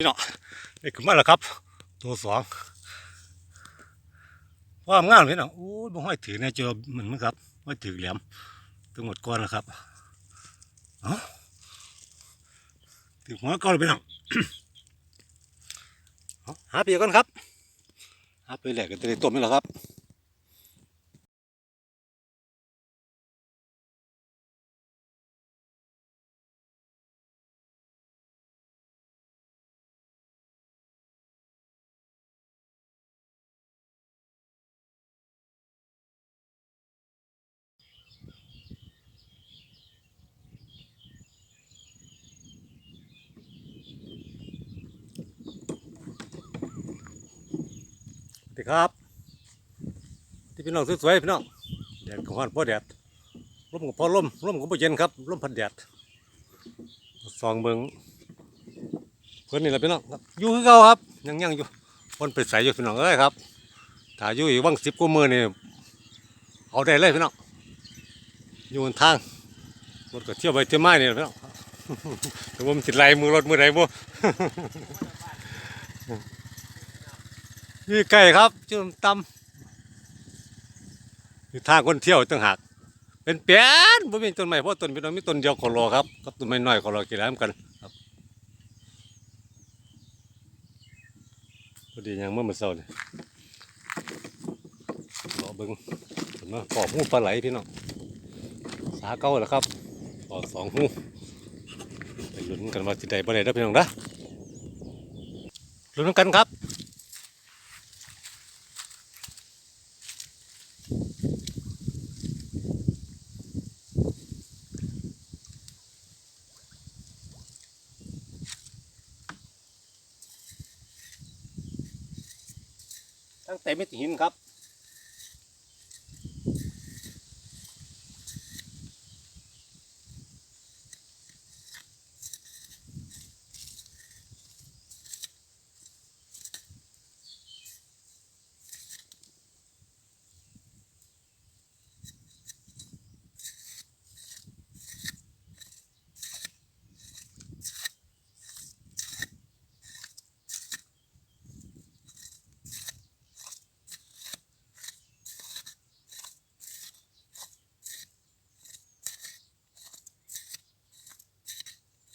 พี่น้องนี่ขึ้นมาแล้วครับ ตัวสองความงามพี่น้องโอ้ยบ่ห้อยถือเนี่ยเจอมันมั้งครับห้อยถือแหลมตัวหมดก้อนนะครับอ้าถือหัวก้อนพี่น้องเอาหาปีก่อนครับหาปีแหลกกันตัวได้ต้มนี่แหละครับ ครับ ที่พี่น้องสวยๆพี่น้องแดดก็ร้อนพราะแดดลมก็พอลมลมก็พอเย็นครับลมพัดแดดสองเบิงเพื่อนนี่แหละพี่น้องครับอยู่คือเก่าครับยังยังอยู่คนไปใสอยู่พี่น้องเอ้ยครับถ้าอยู่อีกว่างสิบกว่ามือนี่เอาได้เลยพี่น้องอยู่บนทางรถก็เที่ยวไปเที่ยวมานี่แหละพี่น้องแต่ว่ามันติดไหลมือรถมือไหนบ่ นี่ไก่ครับจุ่มตำอยู่ทางคนเที่ยวต่างหากเป็นเปียนบ่มีต้นไม้เพราะต้นพี่น้องมีต้นเดียวขอรอครับกับต้นไม้น้อยขอรอกี่แล้วกันครับพอดียังเมื่อมื้อเช้านี่รอเบิ่งเห็นไหมปอบหูปลาไหลพี่น้องสาเก่าแล้วครับปอบสองหูไปลุ้นกันว่าสิได้บ่ได้ด้พี่น้องนะลุ้นกันครับ ตั้งแต่ไม่หินครับ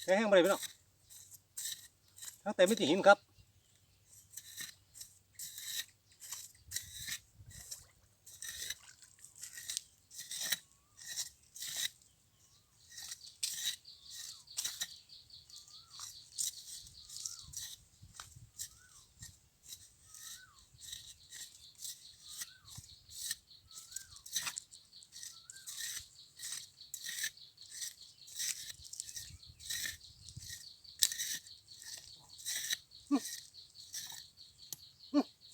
แห้งไปเลยพี่น้องทั้งเต็มไม่หินครับ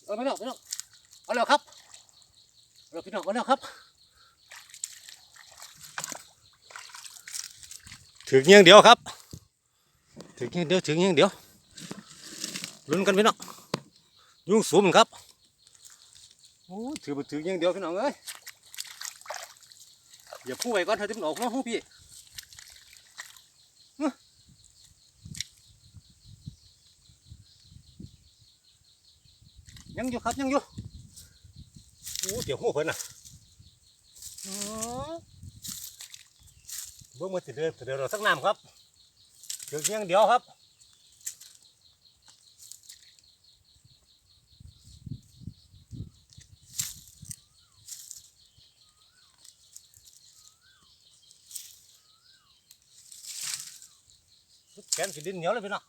เอาพี่น้องพี่น้องเอาแล้วครับเอาพี่น้องเอาแล้วครับถึงเงี้ยงเดียวครับ ถึงเงี้ยงเดียวถึงเงี้ยงเดียวลุ้นกันพี่น้องยุ่งสูงครับโอ้ถือมาถือเงี้ยงเดียวพี่น้องเอ้ยอย่าพูดไปก่อนเธอจะมันออกมาหูพี่ ยังอยู่ครับยังอยู่โอ้เดี๋ยวหูเพิ่นน่ะอ๋อเบิ่งมาติดเดินติดเดินเราสักน้ำครับถือเงี้ยงเดียวครับแกนสีดินเหนียวเลยพี่น้อง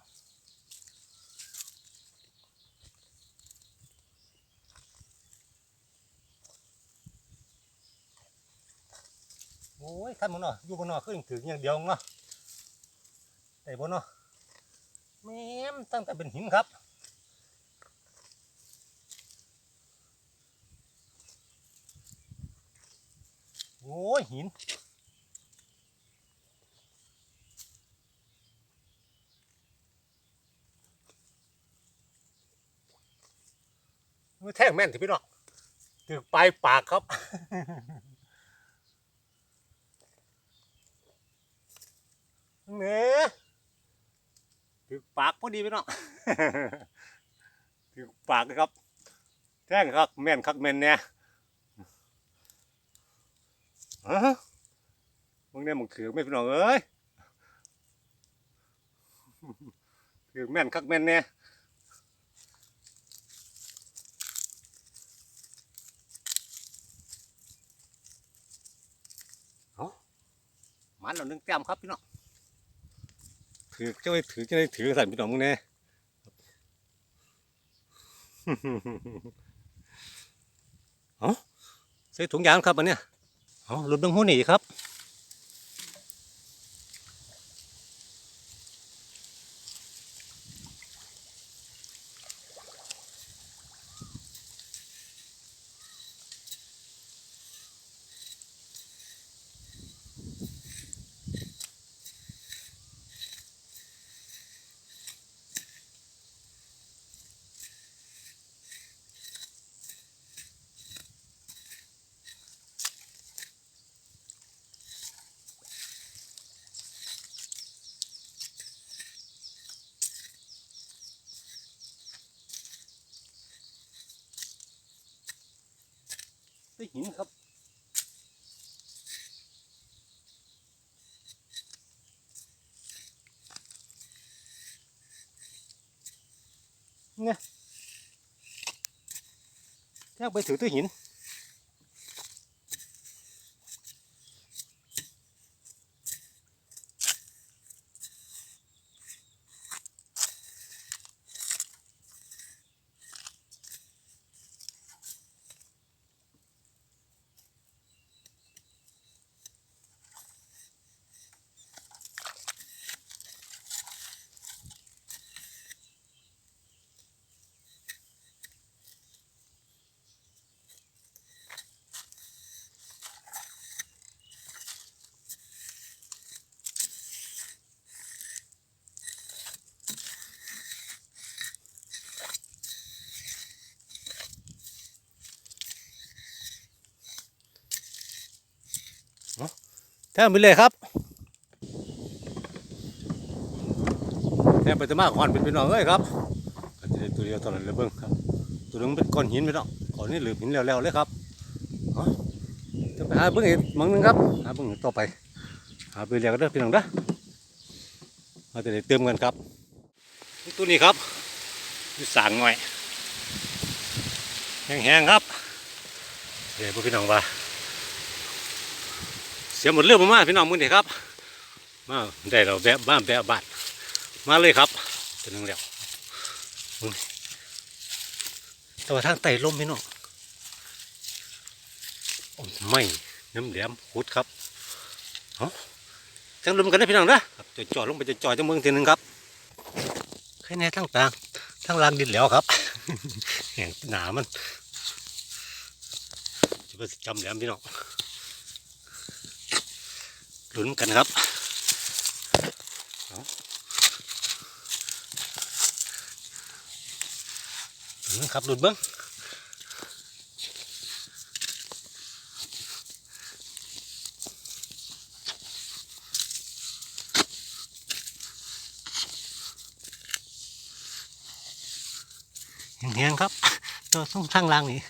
โอ้ยท่านมันเนาะอยู่บนเนาะขึ้นถึงอย่างเดียวเนาะแต่บนเนาะแม่มตั้งแต่เป็นหินครับโอ้ยหินมือแท่งแม่นที่พี่น้องถึงปลายปากครับ เนื้อถือปากพอดีพี่น้องถือปากนะครับ แท่งครับแม่นคักแม่นเนี่ยฮะมึงเนี่ยมึงถือไม่พี่น้องเอ้ยถือแม่นคักแม่นเนี่ยเอามันเราหนึ่งแต้มครับพี่น้อง ถือจะไม่ถือจะได้ถือใส่พี่น้องมึงแน่เออใส่ถุงยางครับอันเนี้ยเอาหลุดเบิ้งหูหนีครับ ด้หินครับเนี่ยแทกไปถือตัวหิน แทงไปเลยครับแทงไปจะมากก่อนเป็นพี่น้องเอ้ยครับตัวเดียวตอนนั้นเลยเบิ้งครับตัวนึงเป็นก้อนหินไปเนาะก้อนนี้หลืมหินแล้วๆเลยครับจะไปหาเบิ้งอีกมังนึงครับหาเบิ้งต่อไปหาไปเรียกกันเด้อพี่น้องเด้อมาจะได้เติมกันครับ ตัวนี้ครับนี่สางหน่อยแห้งๆครับเดี๋ยวพี่น้องว่า เสียหมดเรื่องมากพี่น้องมึงเด็ครับ มาได้เราแบบบ้านแบบบ้านมาเลยครับตัวนึงแล้วแต่ว่าทางไต่ลมพี่น้องไม่น้ำแหลมหุดครับเอาจังลมกันได้พี่น้องนะครับจะจ่อลงไปจะจ่อจังเมืองทีนึงครับแค่นี้ทั้งต่างทั้งลางดินแล้วครับแห่งหนามันจะไปจำแหลมพี่น้อง ลุ้นกันครับเอาลุ้นครับลุ้นเบิ้งแห้งๆครับตัวส่งทางล่างนี่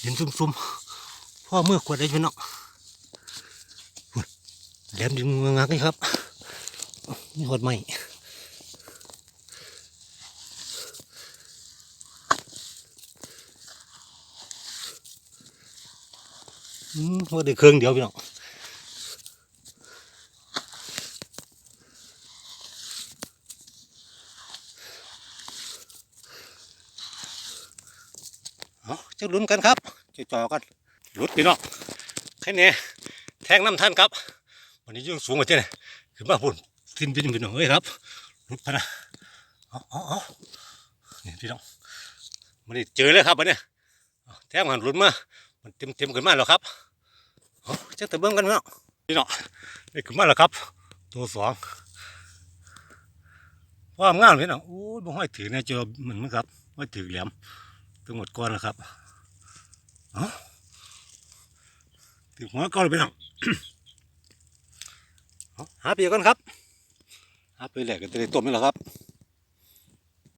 เห็นซุ่มๆพ่อเมื่อกวดได้อยู่เนาะ แหลมดึงงักเลยครับนี่หดใหม่อืมว่าได้เครื่องเดียวพี่น้องเอจะลุ้นกันครับจะจ่อกันลุ้นพี่น้องแค่นี้แทงน้ำท่านครับ วันนี้ยิ่งสูงกว่าเจ้เนี่ยขึ้นมาพุ่นทิ้นพี่พี่น้องเอ้ยครับรุดพะนะเอาเอาเอานี่พี่น้องมันนี่เจอเลยครับวันนี้แทงมันรุดมา มันเต็มเต็มขึ้นมาแล้วครับเอาจะตะเบิ้งกันพี่น้อพี่น้องได้ขึ้นมาแล้วครับ ตัวสองว่ามงามพี่น้องโอ้ยบ่ห้อยถือเนี่ยเจอมันมั้งครับห้อยถือแหลมตัวหมดก้อนแล้วครับเอถือหัวก้อนเลยพี่น้อง หาปีก่อนครับหาไปแหลกก็จะได้ต้มนี่แหละครับ